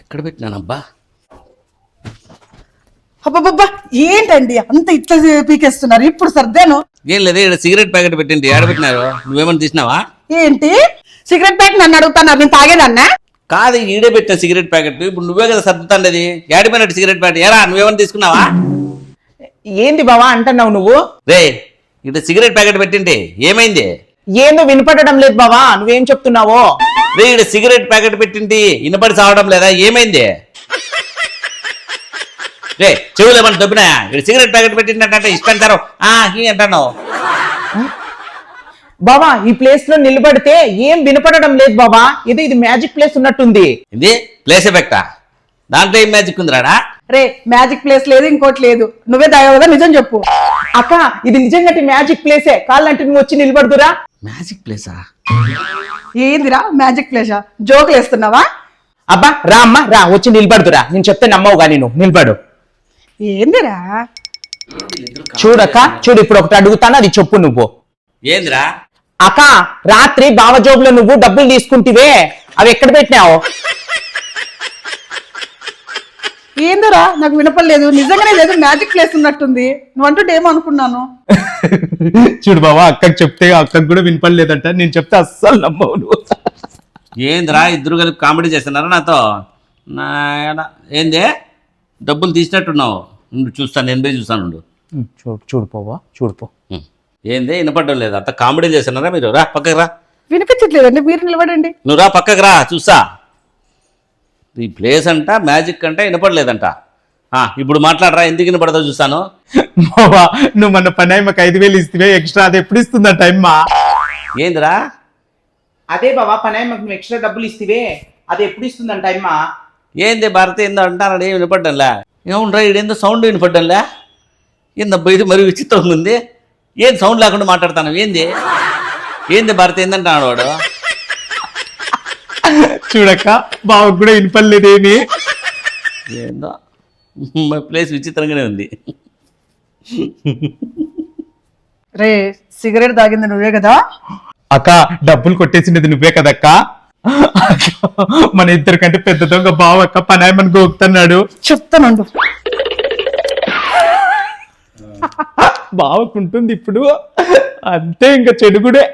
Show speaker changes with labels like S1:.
S1: ఎక్కడ పెట్టినానబ్బా?
S2: అబ్బబ్బబ్బా ఏంటండి అంత ఇట్లా పీకేస్తున్నారు? ఇప్పుడు సర్దాను.
S1: ఏం లేదు ఇక్కడ సిగరెట్ ప్యాకెట్ పెట్టింది. ఏడ పెట్టినారు? నువ్వేమన్నా తీసినావా?
S2: ఏంటి? సిగరెట్ ప్యాక్ నన్ను అడుగుతున్నారు నేను తాగేదన్నా?
S1: కాదు ఈడే పెట్టిన సిగరెట్ ప్యాకెట్. ఇప్పుడు నువ్వే కదా సర్దుతాండది. ఏడిపోయినట్టు సిగరెట్ ప్యాకెట్. ఏరా నువ్వేమన్నా తీసుకున్నావా?
S3: ఏంది బావా అంటున్నావు నువ్వు?
S1: రే ఇక్కడ సిగరెట్ ప్యాకెట్ పెట్టింటే ఏమైంది?
S3: ఏందో వినపడడం లేదు బావా నువ్వేం చెప్తున్నావో?
S1: ఇక్కడ సిగరెట్ ప్యాకెట్ పెట్టింటి ఇనపడి సావడం లేదా? ఏమైంది? రే చెవులు ఏమన్నా దొబ్బినా ఇక్కడ సిగరెట్ ప్యాకెట్ పెట్టిందంటే ఇష్టంటారు ఆ ఈ అంటాను
S3: బావా ఈ ప్లేస్లో నిలబడితే ఏం వినపడడం లేదు బావా. ఏదో ఇది మ్యాజిక్ ప్లేస్ ఉన్నట్టుంది.
S1: ఇది ప్లేస్ ఎఫెక్టా దాంట్లో ఏం మ్యాజిక్ ఉందిరాడా
S2: రే మ్యాజిక్ ప్లేస్ లేదు ఇంకోటి లేదు. నువ్వే కదా నిజం చెప్పు.
S3: అక్క ఇది నిజంగా మ్యాజిక్ ప్లేసే కాళ్ళంటే నువ్వు వచ్చి నిలబడుతురా
S1: మ్యాజిక్ ప్లేసా
S2: ఏందిరా? మ్యాజిక్ ప్లేసా జోకులు వేస్తున్నావా?
S3: అబ్బా రా అమ్మా రా వచ్చి నిలబడుతురా. నేను చెప్తే నమ్మవుగా నేను నిలబడు.
S2: ఏందిరా?
S3: చూడక్క చూడు ఇప్పుడు ఒకటి అడుగుతాను అది చెప్పు నువ్వు.
S1: ఏందిరా?
S3: అక్క రాత్రి బావ జోబులో నువ్వు డబ్బులు తీసుకుంటివే. అవి ఎక్కడ పెట్టినావు?
S2: ఏందిరా? నాకు వినపడలేదు. నిజంగానే లేదు మ్యాజిక్ ప్లేస్ ఉన్నట్టుంది. నువ్వు అంటుంటే ఏమో అనుకున్నాను.
S3: చూడు బావా అక్కకి చెప్తే అక్కకి కూడా వినపడలేదంట. నేను చెప్తే అస్సలు నమ్మవు నువ్వు.
S1: ఏందిరా ఇద్దరు కలిపి కామెడీ చేస్తున్నారా నాతో? నాయన ఏంది? డబ్బులు తీసినట్టున్నావు. ఉండు చూస్తాను నేను పోయి చూస్తాను ఉండు.
S3: చూడు చూడు పోవా చూడు పో.
S1: ఉం. ఏంది వినపడడం లేదు. అంత కామెడీ చేస్తున్నారా మీరు? రా పక్కకి రా.
S2: వినిపించట్లేదండి. మీరు నిలబడండి.
S1: నువ్వు రా పక్కకి రా చూసా ఈ ప్లేస్ అంట మ్యాజిక్ అంట వినపడలేదంట. ఆ, ఇప్పుడు మాట్లాడరా ఎందుకు వినపడదో చూస్తాను.
S3: బావా నువ్వు మన పని మాకు ఐదు వేలు ఇస్తే ఎక్స్ట్రా అది ఎప్పుడు ఇస్తుందా టైం మా
S1: ఏందిరా?
S3: అదే బావా పని మాకు నువ్వు ఎక్స్ట్రా డబ్బులు ఇస్తే అది ఎప్పుడు ఇస్తుందంట టైం
S1: ఏంది భారత ఏందో అంటారు ఏం వినపడ్డంలే? ఏముండ్రా ఇదేందో సౌండ్ వినపడ్డంలే? ఏందబ్బా ఇది మరి విచిత్రంగా ఉంది. ఏం సౌండ్ లేకుండా మాట్లాడతాను ఏంది? ఏంది భారత ఏందంటాడు వాడు?
S3: చూడక్క బావకు కూడా వినపడలేదేమి?
S1: ఏందో? మా ప్లేస్ విచిత్రంగానే ఉంది.
S2: రే సిగరెట్ తాగింది నువ్వే కదా?
S3: అక్క డబ్బులు కొట్టేసినది నువ్వే కదక్క? మన ఇద్దరి కంటే పెద్ద దొంగ బావక్క పనాయమని గోకుతున్నాడు.
S2: చెప్తానండు
S3: బావకుంటుంది ఇప్పుడు. అంతే ఇంకా చెడుగుడే